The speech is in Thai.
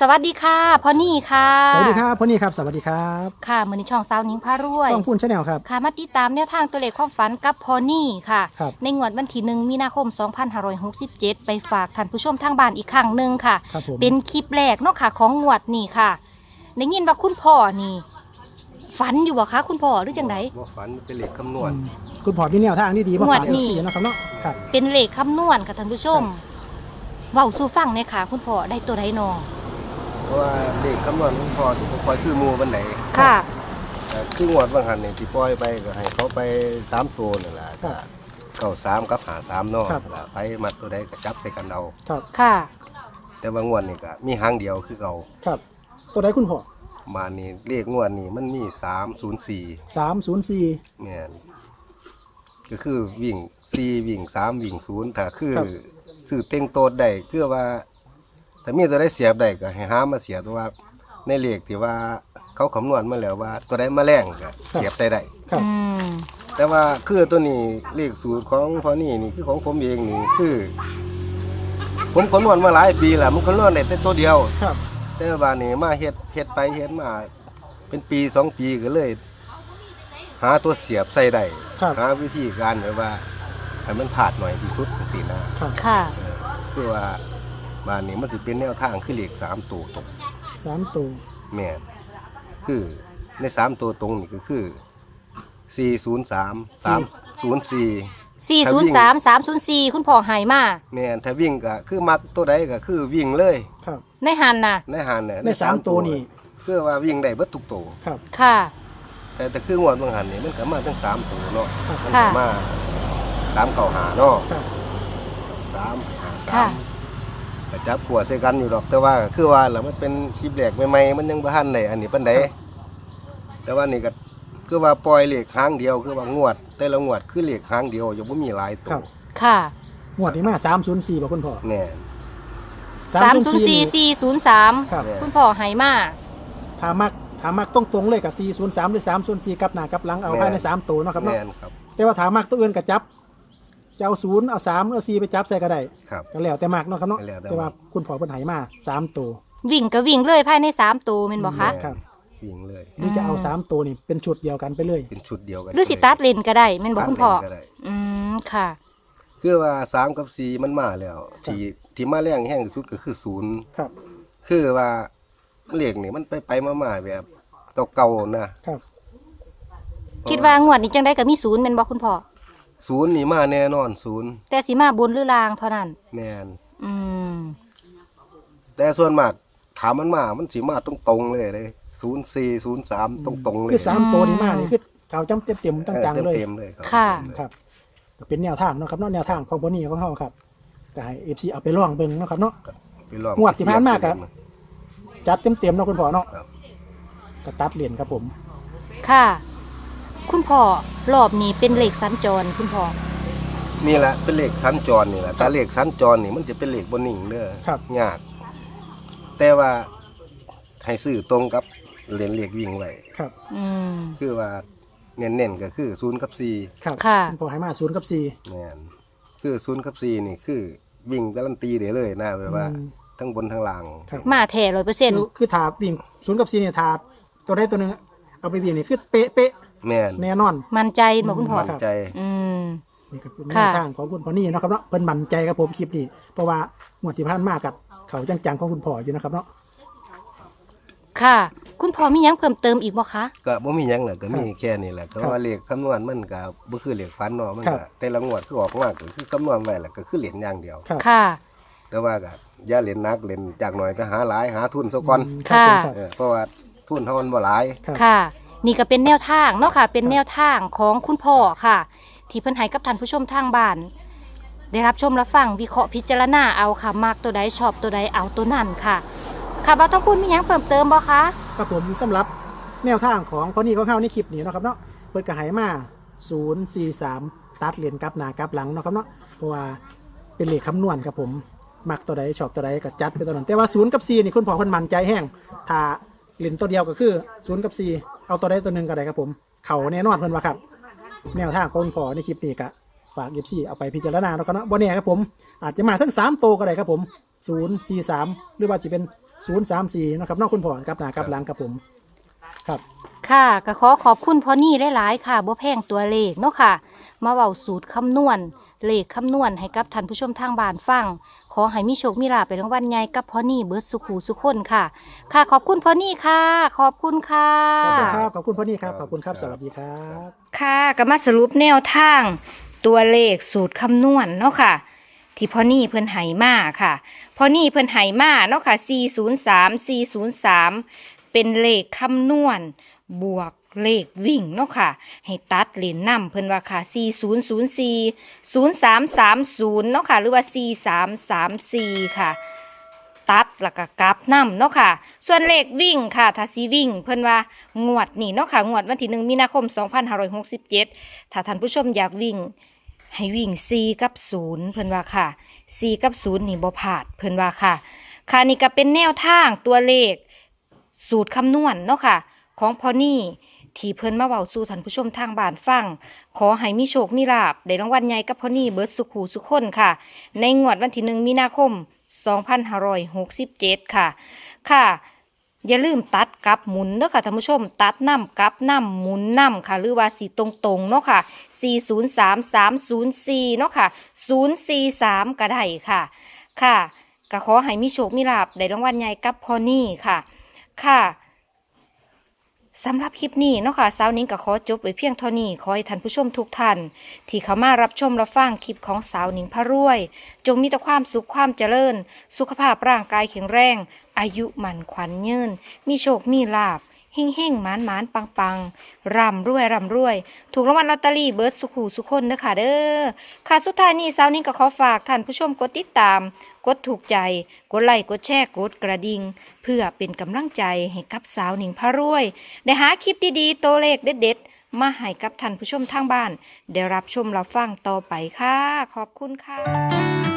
สวัสดีค่ะพ่อนี่ค่ะ สวัสดีครับพ่อนี่ครับ สวัสดีครับค่ะมือนี้ช่องสาวนิ้งพารวยต้องพูนชาแนลครับค่ะมาติดตามแนวทางตัวเลขความฝันกับพ่อนี่ค่ะครับในงวดวันที่หนึ่งมีนาคม 2567 ไปฝากท่านผู้ชมทางบ้านอีกครั้งหนึ่งค่ะครับผมเป็นคลิปแรกเนาะค่ะของงวดนี่ค่ะได้ยินว่าคุณพ่อนี่ฝันอยู่บ่คะคุณพ่อหรือจังไดว่าฝันเป็นเหล็กคำนวณอืมคุณพ่อมีแนวทางที่ดีมาฝากงวดเอนี้ฟซีนะครับเนาะครับเป็นเลขคำนวณค่ะท่านผู้ชมเว้าสู่ฟังเนี่ยค่ะ คุณพ่อได้ตัวใดนอเพ ราะว่าเหล็กคำนวณของพอที่ผมปล่อยคือหมูบันไหนค่ะ เอ่อคืองวดว่างหันเนี่ยที่ปล่อยไปก็ให้เขาไปสามตัวนั่นแหละก็เก้าสามกับหาสามเนอกไปมัดตัวใดก็จับใส่กันเอา ครับ ค่ะ แต่ว่างวดนี่ก็มีหางเดียวคือเก่าครับ ตัวใดคุณพ่อมานี่เลขงวดนี่มันมีสามศูนย์สี่สามศูนย์สี่ เนี่ยก็คือวิ่งสี่วิ่งสามวิ่งศูนย์ถ้าคือสื่อเต็งโตดได้คือว่า ถ้ามีตัวใดเสียบได้ก็ให้หามาเสียบตัวว่าในเลขที่ว่าเขาคำนวณมาแล้วว่า ตัวใดมาแรงก็เสียบใส่ได้ ครับ อืมแต่ว่าคือตัวนี้เลขสูตรของพอนี่นี่คือของผมเองนี่คือ ผมคำนวณมาหลายปีแล้วมันคำนวณได้แต่ตัวเดียว ครับแต่ว่านี่มาเฮ็ดเฮ็ดไปเฮ็ดมา เป็นปีสองปีก็เลย หาตัวเสียบใส่ได้ครับหาวิธีการแบบว่าให้มันผาดหน่อยที่สุดจังซี่นะครับค่ะเออคือว่า บ้านนี้มันสิเป็นแนวทางคือเลขสามตัวตรงสามตัวแม่นคือในสามตัวตรงนี่ก็คือสี่ศูนย์สามสามศูนย์สี่403 304คุณพ่อใหายมา แม่นถ้าวิ่งก็คือมักตัวใดก็คือวิ่งเลยครับ ในหันน่ะ ในหันเนี่ยในสามตัวนี่คือว่าวิ่งได้เบิดทุกตัวครับ ค่ะ แต่แต่คืองวดบางหันนี่มันก็มาทั้งสามตัวเนาะครับมันค่ะก็มาสามเก่าหาเนาะครับ สามหาสาค่ะ ม ก็จับขวดใส่กันอยู่ดอกแต่ว่าก็คือว่าแล้วมันเป็นคลิปแรกใหม่ๆมันยังบ่ทันได้อันนี้ปานใดแต่ว่านี่ก็คือว่าปล่อยเหล็กหางเดียวคือว่างวด แต่ละงวดคือเหล็กหางเดียวยังบ่มีหลายตัครัวบ ค่ะงวดนี้มาสามศูนย์สี่ป่ะคุณพ่อแน่น304 403ครับคุณพ่อใหายมาถามักถามักตรงๆเลยกับสี่ศูนย์สามหรือสามศูนย์สี่กับหน้ากับหลังเอาภายในสามตัวเนาะครับเนาะแน่นครับแต่ว่าถามักตัวอื่นกับจับ จะเอาศูนย์เอาสามเอาสี่ไปจับใส่ก็ได้ครับ ก็แล้วแต่มากเนาะครับเนาะแล้วแต่แต่ว่าคุณพ่อเพิ่นใหายมาสามตัววิ่งก็วิ่งเลยภายใน3ตัวแม่นบ่คะ แม่นครับวิ่งเลยนี่จะเอาอืม สามตัวนี่เป็นชุดเดียวกันไปเลย เป็นชุดเดียวกันหรือสิตัดเลนก็ได้แม่นบ่คุณพ่อ ตัดเล่นก็ได้ อืมค่ะ คือว่าสามกับสี่มันมาแล้วที่ที่มาแรงแห้งที่สุดก็คือศูนย์ครับ คือว่าเลขนี่มันไปไปมามาแบบเก่าๆนะครับ คิดว่างวดนี้จังได้ก็มีศูนย์แม่นบ่คุณพ่อ ศูนย์นี่มาแน่นอนศูนย์แต่สิมาบนหรือลางเท่านั้น แม่นอืม แต่ส่วนมากถามมันมา มันสิมาตรงๆเลยเลยศูนย์สี่ศูนย์สามตรงๆเลยคือสามตัวนี่มากนี่คือเขาจำเต็มเต็มๆตั้งจังเลย เต็มๆเลยครับค่ะครับก็เป็นแนวทางเนาะครับเนาะแนวทางของบนี่ของเขาครับก็ให้เอฟซีเอาไปลองเบิ่งเนาะครับเนาะ ไปลองงวดที่ผ่านมาครับ จัดเต็มเต็มๆเนาะคุณพ่อเนาะครับ ก็ตัดเหรียญครับผม ค่ะ คุณพ่อรอบนี้เป็นเลขสัญจรคุณพ่อ นี่แหละเป็นเลขสัญจรนี่แหละแต่เลขสัญจรนี่มันจะเป็นเลขบนนิ่งเด้อครับ ยาก แต่ว่าให้ซื้อตรงกับเหรียญเลขวิ่งไว้ครับ อืม คือว่าเน้นๆก็คือศูนย์กับสี่ครับค่ะคุณพ่อให้มาศูนย์กับสี่แม่นคือศูนย์กับสี่นี่คือวิ่งการันตีได้เลยนะแบบว่า อืม ทั้งบนทั้งล่างครับ มาแท้ร้อยเปอร์เซ็นต์คือคือถาวิ่งศูนย์กับสี่เนี่ยถาตัวได้ตัวหนึงเอาไปวิ่งนี่คือเป๊ะเป๊ะ แม่นๆแน่นอน มั่นใจบอกคุณพ่อครับใจ อืม นี่ก็เป็นแนค่ะวทางของคุณพ่อนี่เนาะครับเนาะเป็นมั่นใจครับผมคลิปนี้ เพราะว่างวดที่ผ่านมากับเขาจังๆของคุณพ่ออยู่นะครับเนาะ ค่ะ คุณพ่อมีหยังเพิ่มเติมอีกบ่คะ ก็บ่มีหยังแหละก็มีครับแค่นี้แหละก็ครับว่าเลขคำนวณมันก็บ่คือเลขฟันเนาะมันครัก็บ แต่ละงวดคือออกมาก็คือคำนวณไว้แหละก็คือเหรียญอย่างเดียว ครับค่ะ แต่ว่าก็อย่าเหรียญนักเหรียญจากหน่อยก็หาหลายหาทุนซะก่อน อืมครับผมค่ะครับเออเพราะว่าทุนเฮามันบ่หลาย ครับ ค่ะ นี่ก็เป็นแนวทางเนาะค่ะ เป็นแนวทางของคุณพ่อค่ะ ที่เพิ่นให้กับท่านผู้ชมทางบ้าน ได้รับชมรับฟังวิเคราะห์พิจารณาเอาค่ะมากตัวใดชอบตัวใดเอาตัวนั้นค่ะ ค่ะบ่ต้องพูดมีหยังเพิ่มเติมบ่คะครับผมสำหรับแนวทางของพ่อนี่ของเขาในคลิปนี้เนาะครับเนาะเปิดกระหายมา043 ตัดเหรียญกลับหน้ากลับหลังเนาะครับเนาะเพราะว่าเป็นเลขคำนวณครับผม มักตัวใดชอบตัวใดก็จัดไปตัวนั้นแต่ว่า0กับ4นี่คุณพ่อคนมั่นใจแห้งถ้าเหรียญตัวเดียวก็คือ0กับ4 เอาตัวใดตัวหนึ่งก็ได้ครับผม เขาแน่นอนเพิ่นว่าครับ แนวทางคุณพ่อในคลิปนี้ก็ฝากเอฟซีเอาไปพิจารณาแล้วกันเนาะบ่แน่ครับผม อาจจะมาทั้ง3ตัวก็ได้ครับผม0 4 3หรือว่าจะเป็นศูนย์สามสี่นะครับนอกคุณพ่อกลับหนากลับหลังครับผม ครับ ค่ะก็ขอขอบคุณพ่อนี่หลายๆค่ะบ่แพงตัวเลขเนาะค่ะ มาเว้าสูตรคำนวณ เลขคำนวณให้กับท่านผู้ชมทางบ้านฟัง ขอให้มีโชคมีลาภไปรางวัลใหญ่กับพ่อนี่เบิร์ดสุขูสุขคนค่ะ ค่ะ ขอบคุณพ่อนี่ค่ะ ขอบคุณค่ะ ขอบคุณครับ ขอบคุณพ่อนี่ครับ ขอบคุณครับ สวัสดีครับ ค่ะก็มาสรุปแนวทาง ตัวเลขสูตรคำนวณเนาะค่ะ ที่พ่อนี่เพิ่นไหมาค่ะพ่อนี่เพิ่นไหมาเนาะค่ะ403 403 เป็นเลขคำนวณบวก เลขวิ่งเนาะค่ะ ให้ตัดเหรียญนำเพิ่นว่าค่ะ 4004 0330เนาะค่ะ หรือว่า 4334 ค่ะ ตัดแล้วก็กลับนำเนาะค่ะ ส่วนเลขวิ่งค่ะถ้าสีวิ่ง เพิ่นว่างวดนี่เนาะค่ะ งวดวันที่หนึ่งมีนาคม 2567 ถ้าท่านผู้ชมอยากวิ่ง ให้วิ่ง 4 กับ 0 เพิ่นว่าค่ะ 4 กับ 0 นี่บ่พลาด เพิ่นว่าค่ะ ค่ะนี่ก็เป็นแนวทางตัวเลข สูตรคำนวณเนาะค่ะ ของพอนี่ ที่เพิ่นมาเว้าสู่ท่านผู้ชมทางบ้านฟัง ขอให้มีโชคมีลาบได้รางวัลใหญ่กับพอนี่เบิร์ดสุขหูสุขคนค่ะ ในงวดวันที่หนึ่งมีนาคม 2567 ค่ะ ค่ะ อย่าลืมตัดกับหมุนเด้อค่ะท่านผู้ชม ตัดน้ำกับน้ำหมุนน้ำค่ะ หรือว่าสีตรงๆเนาะค่ะ 403 304 เนาะค่ะ 043 ก็ได้ค่ะ ค่ะก็ขอให้มีโชคมีลาบได้รางวัลใหญ่กับพอนี่ค่ะ ค่ะ สำหรับคลิปนี้เนาะค่ะสาวนิ้งก็ขอจบไว้เพียงเท่านี้ขอให้ท่านผู้ชมทุกท่าน ที่เข้ามารับชมรับฟังคลิปของสาวนิ้งพระรวย จงมีแต่ความสุขความเจริญ สุขภาพร่างกายแข็งแรง อายุมันขวัญยืน มีโชคมีลาบ เฮ่งเฮ่งหมานหมานปังปังร่ำรวยร่ำรวย ถูกรางวัลลอตเตอรี่เบิร์ดสุขูสุคนเด้อค่ะเด้อค่ะสุดท้ายนี้สาวนิ้งก็ขอฝากท่านผู้ชมกดติดตาม กดถูกใจ กดไลค์กดแชร์กดกระดิ่งเพื่อเป็นกำลังใจให้กับสาวหนิงพระรวย ได้หาคลิปดีๆ ตัวเลขเด็ดๆ มาให้กับท่านผู้ชมทางบ้าน ได้รับชมรับฟังต่อไปค่ะ ขอบคุณค่ะ